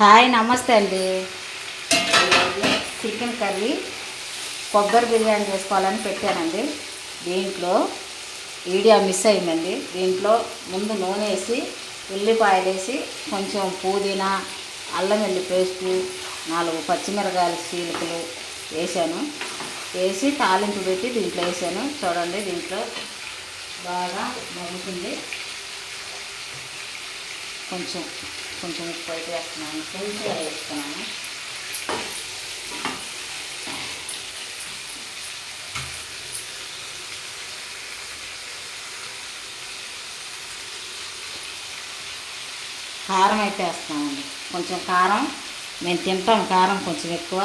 Hi నమస్తే అండి. Chicken curry కొబ్బరి బిర్యానీ చేసుకోవాలని పెట్టానండి. దీంట్లో వీడియో మిస్ అయిందండి. దీంట్లో ముందు నూనె వేసి ఉల్లిపాయలు వేసి కొంచెం పుదీనా అల్లం వెల్లి పేస్టు నాలుగు పచ్చిమిరకాయల చీలికలు వేసాను. వేసి తాలింపు పెట్టి దీంట్లో వేసాను. చూడండి దీంట్లో బాగా మగ్గుతుంది. కొంచెం కొంచెం ఉప్పు అయితే వేస్తున్నాను. కొంచెం వేస్తున్నాను. కారం అయితే వేస్తామండి కొంచెం కారం మేము తింటాం కారం కొంచెం ఎక్కువ.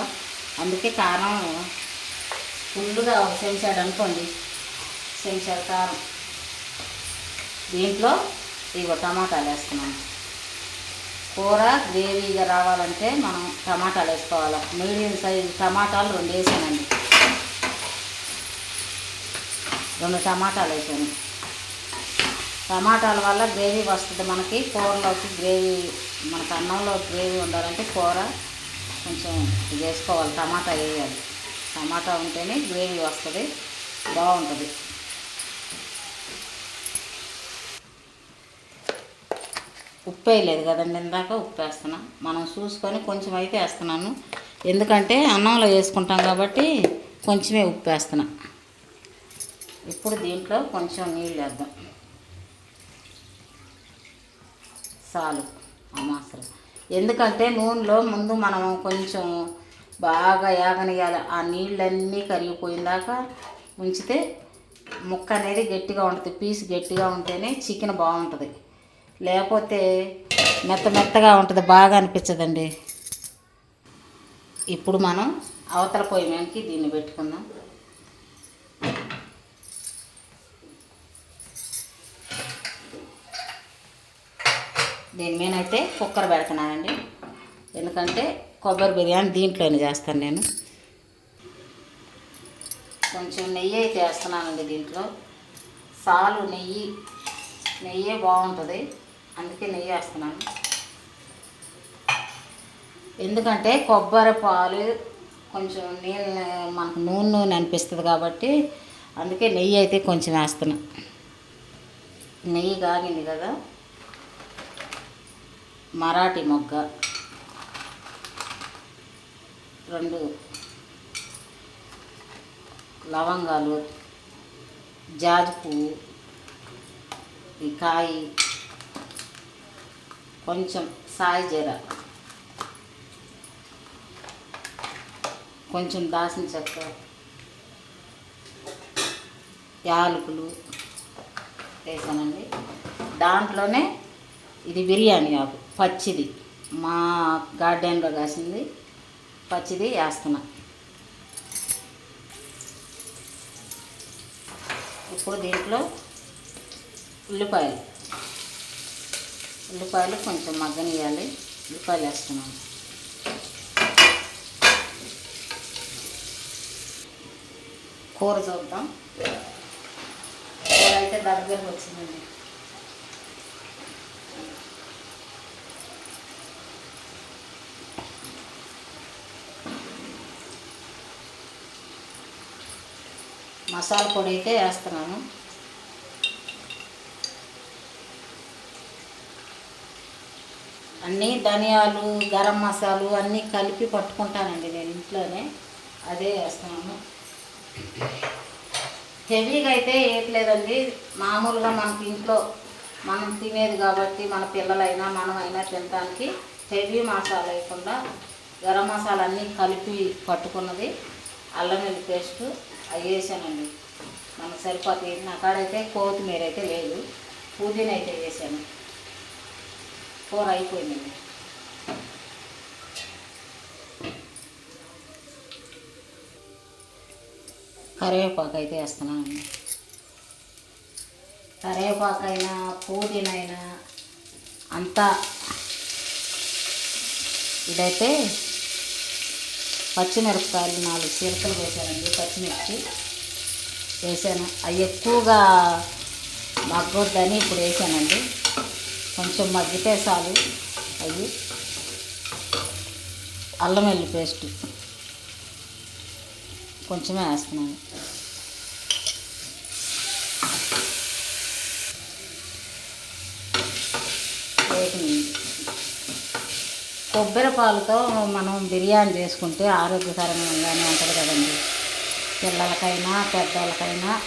అందుకే కారం ఫుల్గా చెంచాడు అనుకోండి. చెంచాడు కారం. దీంట్లో ఇగో టమాటాలు వేస్తున్నాను. కూర గ్రేవీగా రావాలంటే మనం టమాటాలు వేసుకోవాలి. మీడియం సైజు టమాటాలు రెండు వేసానండి. రెండు టమాటాలు వేసాను. టమాటాల వల్ల గ్రేవీ వస్తుంది మనకి. కూరలోకి గ్రేవీ మనకు అన్నంలో గ్రేవీ ఉండాలంటే కూర కొంచెం ఇది వేసుకోవాలి. టమాటా వేయాలి. టమాటా ఉంటేనే గ్రేవీ వస్తుంది బాగుంటుంది. ఉప్పు వేయలేదు కదండి ఇందాక ఉప్పు వేస్తున్నా మనం చూసుకొని కొంచెం అయితే వేస్తున్నాను. ఎందుకంటే అన్నంలో వేసుకుంటాం కాబట్టి కొంచెమే ఉప్పు వేస్తున్నా ఇప్పుడు దీంట్లో కొంచెం నీళ్ళు వేద్దాం. చాలు అమాసరం ఎందుకంటే నూనెలో ముందు మనం కొంచెం బాగా యాగనియాలి ఆ నీళ్ళన్నీ కరిగిపోయిందాక ఉంచితే ముక్క అనేది గట్టిగా ఉంటుంది. పీస్ గట్టిగా ఉంటేనే చికెన్ బాగుంటుంది. లేకపోతే మెత్త మెత్తగా ఉంటుంది బాగా అనిపించదండి. ఇప్పుడు మనం అవతల పొయ్యి మీదకి దీన్ని పెట్టుకుందాం. దీని మీద అయితే కుక్కర్ పెడుతున్నానండి. ఎందుకంటే కొబ్బరి బిర్యానీ దీంట్లోనే చేస్తాను నేను. కొంచెం నెయ్యి అయితే వేస్తున్నానండి దీంట్లో. సాలు నెయ్యి నెయ్యే బాగుంటుంది. అందుకే నెయ్యి వేస్తున్నాను. ఎందుకంటే కొబ్బరి పాలు కొంచెం నీళ్ళు మనకు నూనె నూనె అనిపిస్తుంది కాబట్టి అందుకే నెయ్యి అయితే కొంచెం వేస్తున్నా. నెయ్యి కాగింది కదా? మరాఠీ మొగ్గ. రెండు లవంగాలు జాజి పువ్వు ఈ కాయ. కొంచెం సాయి జీర. కొంచెం దాసిన చెక్క. యాలకులు వేసానండి. దాంట్లోనే ఇది బిర్యానీ ఆకు పచ్చిది. మా గార్డెన్లో కాసింది పచ్చిది వేస్తున్నా. ఇప్పుడు దీంట్లో ఉల్లిపాయలు. ఉల్లిపాయలు కొంచెం మగ్గనియాలి ఉల్లిపాయలు వేస్తున్నాను. కూర చూద్దాం. కూర అయితే దగ్గరకు వచ్చిందండి. మసాలా పొడి అయితే వేస్తున్నాను. అన్నీ ధనియాలు గరం మసాలు అన్నీ కలిపి పట్టుకుంటానండి నేను ఇంట్లోనే. అదే వేస్తున్నాను హెవీగా అయితే వేయట్లేదండి మామూలుగా మనకి ఇంట్లో మనం తినేది కాబట్టి మన పిల్లలైనా మనమైనా తినడానికి హెవీ మసాలా వేయకుండా గరం మసాలా అన్నీ కలిపి పట్టుకున్నది అల్లం వెల్లి పేస్ట్ అవి వేసానండి. మనకు సరిపోతాయి. నా కాడైతే కొత్తిమీర అయితే లేదు. పుదీనా అయితే వేసాను. కూర అయిపోయిందండి కరివేపాకు అయితే వేస్తున్నానండి. కరివేపాకు అయినా పుదీనా అయినా అంతా ఇదైతే పచ్చిమిరపకాయలు నాలుగు చీలకలు వేసానండి పచ్చిమిర్చి వేసాను అవి ఎక్కువగా మగ్గొద్దని ఇప్పుడు వేసానండి కొంచెం మగ్గితే చాలు అవి. అల్లం వెల్లి పేస్ట్. కొంచెమే వేస్తున్నాను. కొబ్బరి పాలతో మనం బిర్యానీ చేసుకుంటే ఆరోగ్యకరంగానే ఉంటుంది కదండి. పిల్లలకైనా పెద్దలకైనా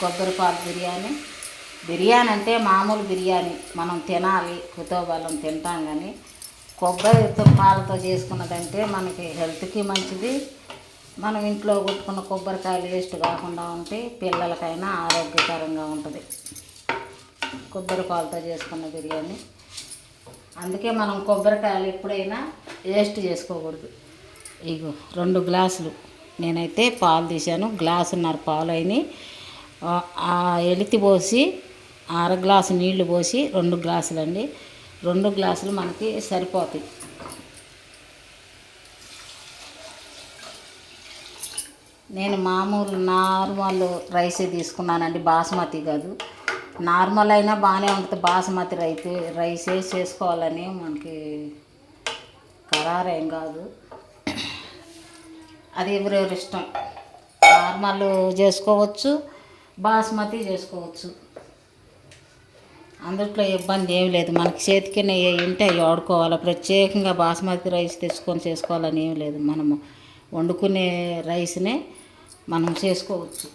కొబ్బరి పాలు బిర్యానీ బిర్యానీ అంటే మామూలు బిర్యానీ. మనం తినాలి కుతోబలం తింటాం కానీ కొబ్బరితో పాలతో చేసుకున్నదంటే మనకి హెల్త్కి మంచిది. మనం ఇంట్లో కొట్టుకున్న కొబ్బరికాయలు వేస్ట్ కాకుండా ఉంటే పిల్లలకైనా ఆరోగ్యకరంగా ఉంటుంది. కొబ్బరి పాలతో చేసుకున్న బిర్యానీ. అందుకే మనం కొబ్బరికాయలు ఎప్పుడైనా వేస్ట్ చేసుకోకూడదు. ఇగో రెండు గ్లాసులు. నేనైతే పాలు తీశాను. గ్లాసున్నర పాలు అయినాయి ఆ ఎలితి పోసి అర గ్లాసు నీళ్ళు పోసి రెండు గ్లాసులు అండి రెండు గ్లాసులు మనకి సరిపోతాయి. నేను మామూలు నార్మల్ రైసే తీసుకున్నానండి బాస్మతి కాదు. నార్మల్ అయినా బాగానే ఉంటుంది బాస్మతి రైతే. రైసే చేసుకోవాలని మనకి ఖరారేం కాదు. అది ఎవరెవరి ఇష్టం? నార్మల్ చేసుకోవచ్చు బాస్మతి చేసుకోవచ్చు. అందుట్లో ఇబ్బంది ఏం లేదు. మనకి చేతికినే ఏ ఉంటే అవి వాడుకోవాలి ప్రత్యేకంగా బాస్మతి రైస్ తెచ్చుకొని చేసుకోవాలని ఏం లేదు. మనము వండుకునే రైస్నే మనం చేసుకోవచ్చు.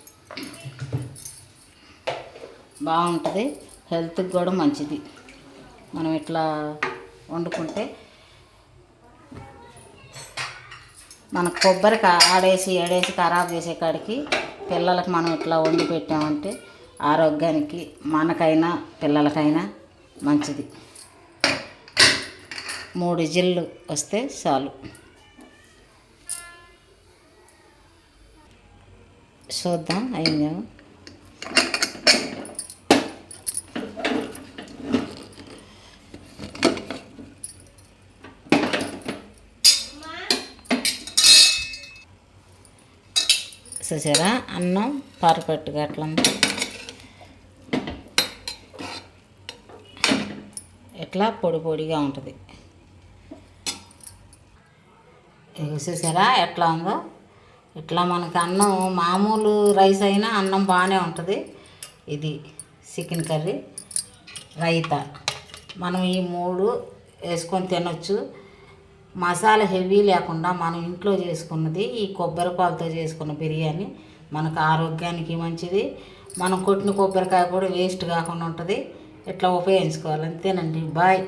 బాగుంటుంది. హెల్త్కి కూడా మంచిది. మనం ఇట్లా వండుకుంటే మన కొబ్బరి ఆడేసి ఏడేసి ఖరాబ్ చేసే కాడికి పిల్లలకు మనం ఇట్లా వండి పెట్టామంటే ఆరోగ్యానికి మనకైనా పిల్లలకైనా మంచిది. మూడు జిల్లు వస్తే చాలు. చూద్దాం అయిందేమో చూసారా? అన్నం పారపెట్టుగా అట్లా ఇట్లా పొడి పొడిగా ఉంటుంది. చూసారా ఎట్లా ఉందో? ఇట్లా మనకి అన్నం మామూలు రైస్ అయినా అన్నం బాగానే ఉంటుంది. ఇది చికెన్ కర్రీ రైతా. మనం ఈ మూడు వేసుకొని తినొచ్చు. మసాలా హెవీ లేకుండా మనం ఇంట్లో చేసుకున్నది ఈ కొబ్బరి పాలతో చేసుకున్న బిర్యానీ మనకు ఆరోగ్యానికి మంచిది. మనం కొట్టిన కొబ్బరికాయ కూడా వేస్ట్ కాకుండా ఉంటుంది. ఇట్లా ఉపయోగించుకోవాలి? అంతేనండి. బాయ్.